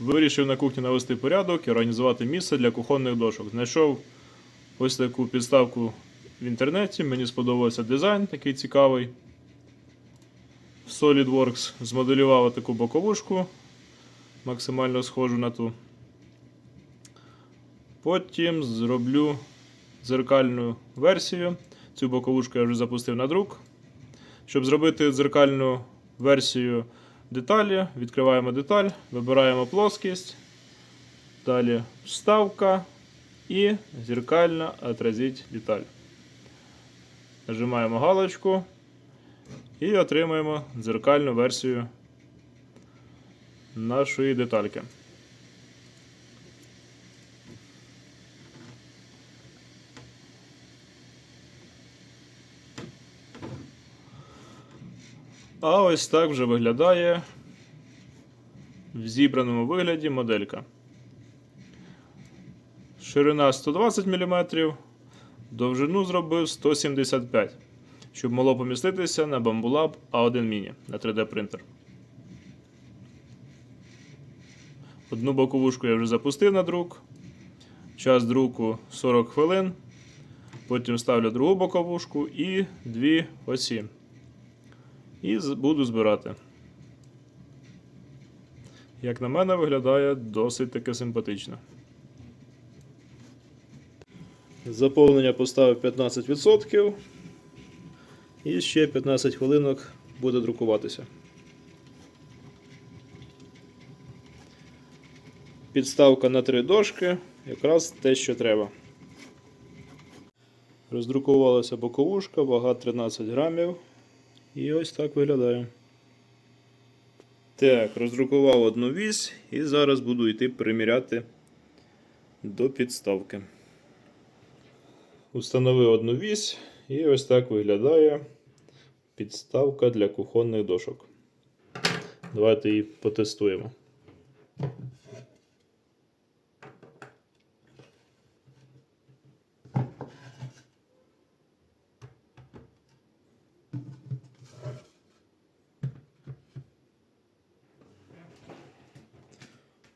Вирішив на кухні навести порядок і організувати місце для кухонних дошок. Знайшов ось таку підставку в інтернеті. Мені сподобався дизайн, такий цікавий. В SolidWorks змоделював таку боковушку, максимально схожу на ту. Потім зроблю дзеркальну версію. Цю боковушку я вже запустив на друк. Щоб зробити дзеркальну версію деталі, відкриваємо деталь, вибираємо плоскість, далі вставка і зеркально отразить деталь. Нажимаємо галочку і отримаємо дзеркальну версію нашої детальки. А ось так вже виглядає в зібраному вигляді моделька. Ширина 120 мм, довжину зробив 175 щоб могло поміститися на Bambulab A1 Mini на 3D принтер. Одну боковушку я вже запустив на друк. Час друку 40 хвилин. Потім ставлю другу боковушку і дві осі. І буду збирати. Як на мене, виглядає досить таки симпатично. Заповнення поставив 15%. І ще 15 хвилинок буде друкуватися. Підставка на три дошки, якраз те, що треба. Роздрукувалася боковушка, вага 13 грамів. І ось так виглядає. Так, роздрукував одну вісь і зараз буду йти приміряти до підставки. Установив одну вісь і ось так виглядає підставка для кухонних дошок. Давайте її потестуємо.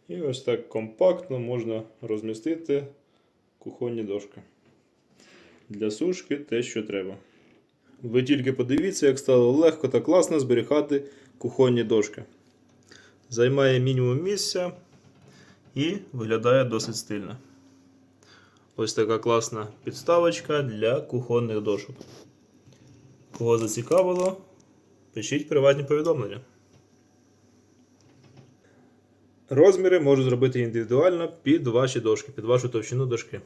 І ось так компактно можна розмістити кухонні дошки. Для сушки те, що треба. Ви тільки подивіться, як стало легко та класно зберігати кухонні дошки. Займає мінімум місця і виглядає досить стильно. Ось така класна підставочка для кухонних дошок. Кого зацікавило, пишіть приватні повідомлення. Розміри можу зробити індивідуально під ваші дошки, під вашу товщину дошки.